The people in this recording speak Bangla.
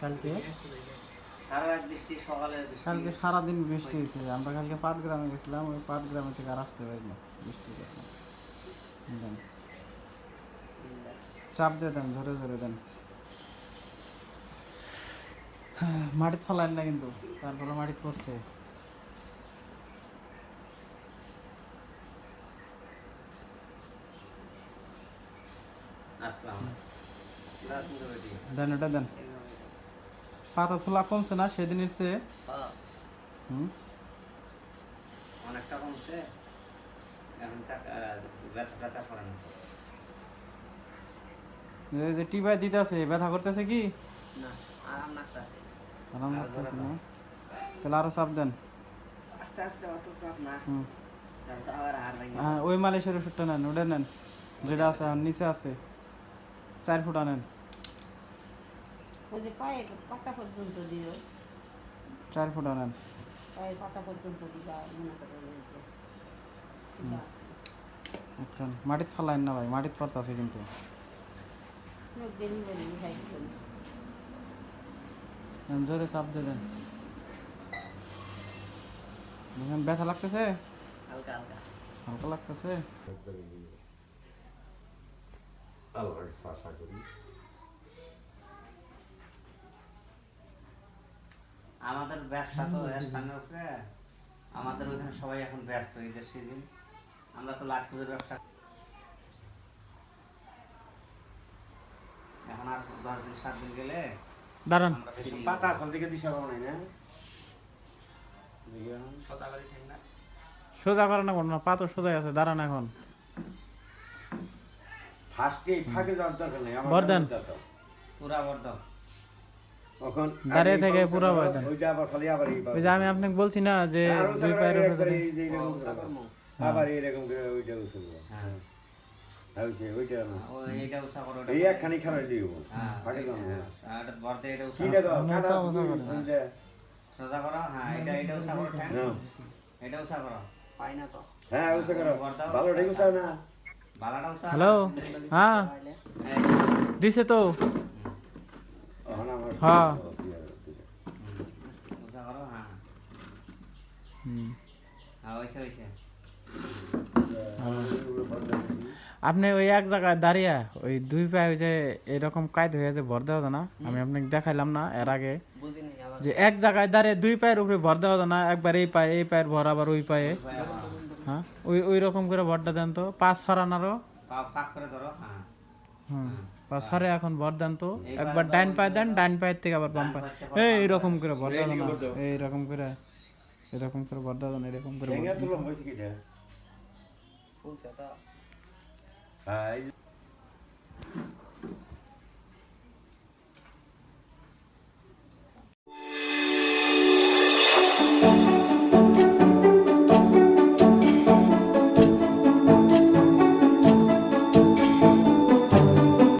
কালকে? কালকে সারাদিন বৃষ্টি হয়েছে। আমরা কালকে গেছিলাম, ওই থেকে আর আসতে পারি না বৃষ্টি চাপ দিয়ে দেন ধরে ধরে দেন। মাটি ফলাইন না কিন্তু তারপরে মাটি পড়ছে। আসলাম। দেন ওটা দেন। পাতা ফোলা কমছে না সেদিনের চেয়ে? অনেকটা কমছে। যে দিতেছে ব্যথা করতেছে কি? না আরাম লাগতেছে। আরাম লাগতেছে না? তাহলে আরও চাপ দেন। আস্তে আস্তে অত চাপ না। হ্যাঁ ওই মালিশের ওষুধটা নেন ওটা নেন। যেটা আছে নিচে আছে। চার ফুট আনেন। ওই পায়ে পাতা পর্যন্ত দিও চার ফুট আনেন। পায়ে পাতা পর্যন্ত দিবা মনে করে রয়েছে আছে। মাটির ফলাইন না ভাই মাটির কিন্তু। উঠাই দিবেন দেন, জোরে চাপ দিয়ে দেন। ব্যথা লাগতেছে? হালকা হালকা। হালকা লাগতেছে? আল্লাহর কাছে আশা করি আমাদের ব্যবসা তো স্থানের উপরে আমাদের ওইখানে সবাই এখন ব্যস্ত ঈদের সিজন আমরা তো লাখ পুজোর ব্যবসা এখন আর দশ দিন সাত দিন গেলে দাঁড়ান। পাতা আসল দিকে দিশা পাবো না? সোজা করে না। কোনো না পা তো সোজাই আছে দাঁড়ান এখন। ফার্স্টে ফাঁকে যাওয়ার দরকার নেই আমার বরদান। পুরা দাঁড়িয়ে থেকে পুরা আবার বরদান। ওইটা আবার খালি আবার এই ওই যে আমি আপনাকে বলছি না যে দুই পায়ের উপরে একবারে ধরে- এই যে এরকম ও, করে। সাকর মুখ। আবার এরকম করে ওইটা উঠবো হ্যাঁ। আর ওইটা না। এইটা উঠা করো এই একখানি খারাপ দিব। হ্যাঁ ফাঁকে যাও না। এটা বর্ধে এটা উঠা কি দেখো কাটা মোটা আছে করে। ওই যে সোজা করো হ্যাঁ এটা এটা উঠা করো এটা উঠা করো। পাই না তো হ্যাঁ করো ভালো ঠিক না। হ্যালো? হ্যাঁ। দিছে তো। হ্যাঁ। হ্যাঁ আপনি ওই এক জায়গায় দাঁড়িয়ে ওই দুই পায়ে ওই যে এরকম কায়দ হয়ে যে ভর দেওয়া না? আমি আপনাকে দেখাইলাম না এর আগে। যে এক জায়গায় দাঁড়িয়ে দুই পায়ের উপরে ভর দেওয়া না একবার এই পায়ে এই পায়ের ভর আবার ওই পায়ে হ্যাঁ? ওই ওই রকম করে ভরটা দেন তো। পাঁচ সরানারও হ্যাঁ। হুম। পাঁচ সরে এখন ভর দেন তো। একবার ডাইন পায়ে দেন ডাইন পায়ের থেকে আবার বাম পায়ে। এই এরকম করে ভর দেওয়া যায় না এইরকম করে এরকম করে ভর দেওয়া যায় না এরকম করে হ্যাঁ